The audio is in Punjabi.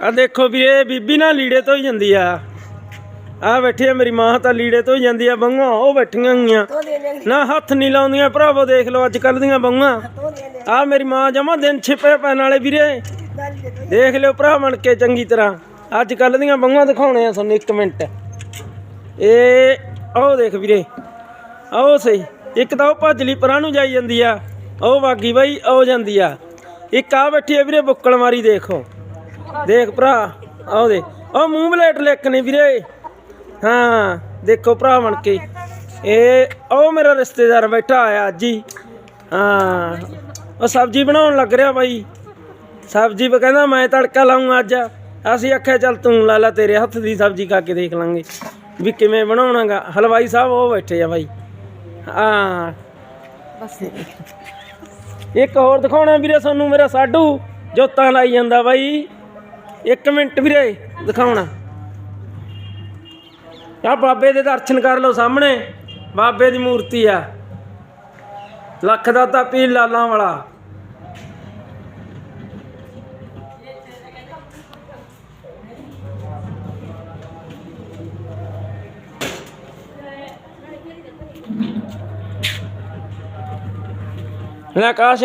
ਆ ਦੇਖੋ ਵੀ ਇਹ ਬੀਬੀ ਨਾ ਲੀੜੇ ਤੋਂ ਹੀ ਜਾਂਦੀ ਆ। ਆ ਬੈਠੀ ਆ ਮੇਰੀ ਮਾਂ ਤਾਂ ਲੀੜੇ ਤੋਂ ਹੀ ਜਾਂਦੀ ਆ ਬੰਗਾਂ ਉਹ ਬੈਠੀਆਂ ਹੋਈਆਂ। ਨਾ ਹੱਥ ਨਹੀਂ ਲਾਉਂਦੀਆਂ ਭਰਾਵੋ ਦੇਖ ਲਓ ਅੱਜ ਕੱਲ ਦੀਆਂ ਬੰਗਾਂ। ਆ ਮੇਰੀ ਮਾਂ ਜਮਾ ਦਿਨ ਛਿਪੇ ਪੈਣ ਵਾਲੇ ਵੀਰੇ। ਦੇਖ ਲਿਓ ਭਰਾ ਬਣ ਕੇ ਚੰਗੀ ਤਰ੍ਹਾਂ। ਅੱਜ ਕੱਲ ਦੀਆਂ ਬੰਗਾਂ ਦਿਖਾਉਣੇ ਆ ਤੁਹਾਨੂੰ ਇੱਕ ਮਿੰਟ। ਇਹ ਆਹ ਦੇਖ ਵੀਰੇ ਆਹ ਸਹੀ। ਇੱਕ ਤਾਂ ਉਹ ਭੱਜ ਲਈ ਪਰਾਂ ਨੂੰ ਜਾਈ ਜਾਂਦੀ ਆ ਉਹ ਵਾਗੀ ਬਾਈ ਉਹ ਜਾਂਦੀ ਆ। ਇੱਕ ਆ ਬੈਠੀ ਆ ਵੀਰੇ ਬੁੱਕਲ ਮਾਰੀ ਦੇਖੋ। ਦੇਖ ਭਰਾ ਆਹ ਦੇ ਉਹ ਮੂੰਹ ਬਲੇਟ ਲਿਖ ਨੇ ਵੀਰੇ। ਹਾਂ, ਦੇਖੋ ਭਰਾ ਬਣ ਕੇ। ਇਹ, ਉਹ ਮੇਰਾ ਰਿਸ਼ਤੇਦਾਰ ਬੈਠਾ ਆਇਆ ਅੱਜ ਹੀ। ਹਾਂ, ਉਹ ਸਬਜ਼ੀ ਬਣਾਉਣ ਲੱਗ ਰਿਹਾ ਬਾਈ। ਸਬਜ਼ੀ ਵੀ ਕਹਿੰਦਾ ਮੈਂ ਤੜਕਾ ਲਾਉਂਗਾ ਅੱਜ। ਅਸੀਂ ਆਖਿਆ ਚੱਲ ਤੂੰ ਲਾ ਲਾ ਤੇਰੇ ਹੱਥ ਦੀ ਸਬਜ਼ੀ ਖਾ ਕੇ ਦੇਖ ਲਾਂਗੇ। ਵੀ ਕਿਵੇਂ ਬਣਾਉਣਾਗਾ। ਹਲਵਾਈ ਸਾਹਿਬ ਉਹ ਬੈਠੇ ਆ ਬਾਈ। ਹਾਂ। ਬਸ ਇੱਕ ਹੋਰ ਦਿਖਾਉਣਾ ਵੀਰੇ ਸਾਨੂੰ, ਮੇਰਾ ਸਾਡੂ। ਜੋਤਾਂ ਲਾਈ ਜਾਂਦਾ ਬਾਈ। ਇੱਕ ਮਿੰਟ ਵੀਰੇ, ਦਿਖਾਉਣਾ। ਆ ਬਾਬੇ ਦੇ ਦਰਸ਼ਨ ਕਰ ਲਓ ਸਾਹਮਣੇ, ਬਾਬੇ ਦੀ ਮੂਰਤੀ ਆ। ਲੱਖ ਦਾ ਤਾਂ ਪੀਰ ਲਾਲਾਂ ਵਾਲਾ। ਲੈ ਕਾਸ਼